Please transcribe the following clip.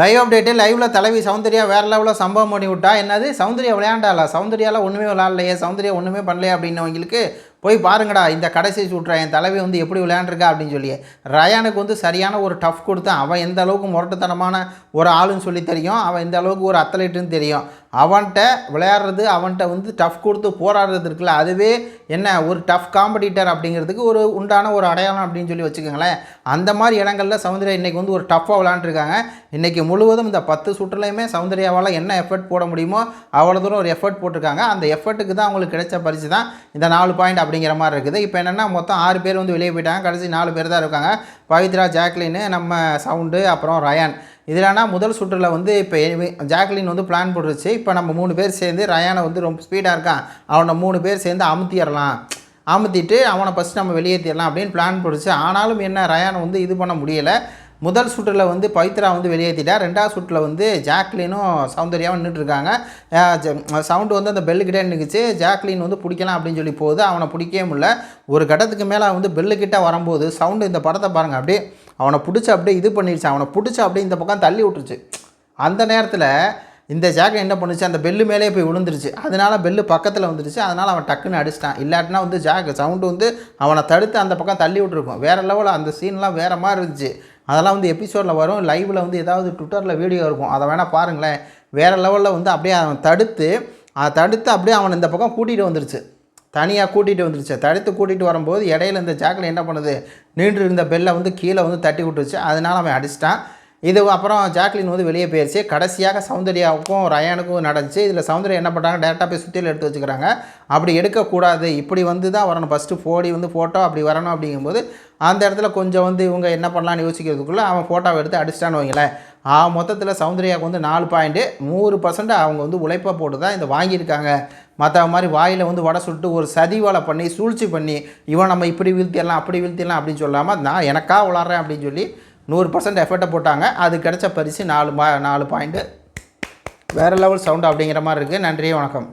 Live update லைவ்ல தலைவி சௌந்தர்யா வேற லெவலில் சம்பவம் பண்ணி விட்டா என்னது? சௌந்தர்யா விளையாண்டாளா? சௌந்தர்யால ஒன்றுமே விளையாடலையே. சௌந்தர்யா ஒன்றுமே பண்ணலையே அப்படின்னவங்களுக்கு போய் பாருங்கடா இந்த கடைசி சுற்றுற என் தலைவி வந்து எப்படி விளையாண்டுருக்கா அப்படின்னு சொல்லி. ரயானுக்கு வந்து சரியான ஒரு டஃப் கொடுத்தான் அவன் எந்த அளவுக்கு முரட்டுத்தனமான ஒரு ஆளுன்னு சொல்லி தெரியும். அவன் எந்த அளவுக்கு ஒரு அத்லெட்டுன்னு தெரியும். அவன்கிட்ட விளையாடுறது அவன்கிட்ட வந்து டஃப் கொடுத்து போராடுறது இருக்குல்ல அதுவே என்ன ஒரு டஃப் காம்படிட்டர் அப்படிங்கிறதுக்கு ஒரு உண்டான ஒரு அடையாளம் அப்படின்னு சொல்லி வச்சுக்கோங்களேன். அந்த மாதிரி இடங்களில் சௌந்தர்யா இன்றைக்கி வந்து ஒரு டஃப்பாக விளையாண்டுருக்காங்க. இன்றைக்கி முழுவதும் இந்த பத்து சுற்றுலையுமே சௌந்தர்யாவால் என்ன எஃபர்ட் போட முடியுமோ அவ்வளோ தூரம் ஒரு எஃபர்ட் போட்டிருக்காங்க. அந்த எஃபர்ட்டுக்கு தான் அவங்களுக்கு கிடைச்ச பரிசு தான் இந்த நாலு பாயிண்ட் அப்படிங்கிற மாதிரி இருக்குது. இப்போ என்னென்னா மொத்தம் ஆறு பேர் வந்து வெளியே போயிட்டாங்க. கடைசி நாலு பேர் தான் இருக்காங்க. பவித்ரா ஜாக்லின்னு நம்ம சவுண்டு அப்புறம் ரயான். இதில்னா முதல் சுற்றில் வந்து இப்போ ஜாக்லின் வந்து பிளான் போட்டுருச்சு. இப்போ நம்ம மூணு பேர் சேர்ந்து ரயானை வந்து ரொம்ப ஸ்பீடாக இருக்கான். அவனை மூணு பேர் சேர்ந்து அமுத்திடலாம் அமுத்திட்டு அவனை ஃபஸ்ட் நம்ம வெளியேற்றிடலாம் அப்படின்னு பிளான் போட்டுச்சு ஆனாலும் என்ன ரயானை வந்து இது பண்ண முடியலை. முதல் சுற்றில் வந்து பவித்ரா வந்து வெளியேற்றிட்டா ரெண்டாவது சுற்றில் வந்து ஜாக்லினும் சௌந்தர்யாவும் நின்றுட்டுருக்காங்க சவுண்டு வந்து அந்த பெல்லுக்கிட்டே நிற்குச்சு ஜாக்லின் வந்து பிடிக்கலாம் அப்படின்னு சொல்லி போகுது. அவனை பிடிக்கவே முடியல. ஒரு கட்டத்துக்கு மேலே வந்து பெல்லுக்கிட்ட வரும்போது சவுண்டு இந்த படத்தை பாருங்கள் அப்படியே அவனை பிடிச்சி அப்படியே இது பண்ணிடுச்சு அவனை பிடிச்சி அப்படியே இந்த பக்கம் தள்ளி விட்டுருச்சு. அந்த நேரத்தில் இந்த ஜாக்கெட் என்ன பண்ணுச்சு அந்த பெல்லு மேலே போய் விழுந்துருச்சு. அதனால பெல்லு பக்கத்தில் வந்துருச்சு. அதனால் அவன் டக்குன்னு அடிச்சிட்டான். இல்லாட்டினா வந்து ஜாக் சவுண்டு வந்து அவனை தடுத்து அந்த பக்கம் தள்ளி விட்டுருக்கும். வேறு லெவலில் அந்த சீன்லாம் வேறு மாதிரி இருந்துச்சு. அதெல்லாம் வந்து எபிசோடில் வரும். லைவில் வந்து ஏதாவது ட்விட்டரில் வீடியோ இருக்கும். அதை வேணால் பாருங்களேன். வேறு லெவலில் வந்து அப்படியே அவன் தடுத்து அதை தடுத்து அப்படியே அவனை இந்த பக்கம் கூட்டிகிட்டு வந்துருச்சு. தனியாக கூட்டிகிட்டு வந்துருச்சு. தடுத்து கூட்டிகிட்டு வரும்போது இடையில இந்த ஜாக்கில் என்ன பண்ணுது? நின்று இருந்த பெல்லை வந்து கீழே வந்து தட்டி விட்டுருச்சு. அதனால் அவன் அடிச்சிட்டான். இது அப்புறம் ஜாக்லின் வந்து வெளியே போயிடுச்சு கடைசியாக சௌந்தர்யாவுக்கும் ரயானுக்கும் நடந்துச்சு. இதில் சௌந்தர்யா என்ன பண்ணுறாங்க டேரெக்டாக போய் சுற்றியில் எடுத்து வச்சுக்கிறாங்க. அப்படி எடுக்கக்கூடாது. இப்படி வந்து தான் வரணும். ஃபஸ்ட்டு ஃபோடி வந்து ஃபோட்டோ அப்படி வரணும் அப்படிங்கும்போது அந்த இடத்துல கொஞ்சம் வந்து இவங்க என்ன பண்ணலான்னு யோசிக்கிறதுக்குள்ளே அவன் ஃபோட்டோவை எடுத்து அடிச்சிட்டான்னு வைங்களேன். ஆ மொத்தத்தில் சௌந்தர்யாவுக்கு வந்து நாலு பாயிண்ட்டு நூறு பர்சன்ட் அவங்க வந்து உழைப்பாக போட்டு தான் இதை வாங்கியிருக்காங்க. மற்ற மாதிரி வாயில் வந்து வடை சுட்டு ஒரு சதி வேலை பண்ணி சூழ்ச்சி பண்ணி இவன் நம்ம இப்படி வீழ்த்திடலாம் அப்படி வீழ்த்திடலாம் அப்படின்னு சொல்லாமல் நான் எனக்கா விளாட்றேன் அப்படின்னு சொல்லி நூறு பர்சன்ட் எஃபர்ட்டை போட்டாங்க. அது கிடைச்ச பரிசு நாலு மா நாலு பாயிண்ட்டு வேறு லெவல் சவுண்டு அப்படிங்கிற மாதிரி இருக்குது நன்றி வணக்கம்.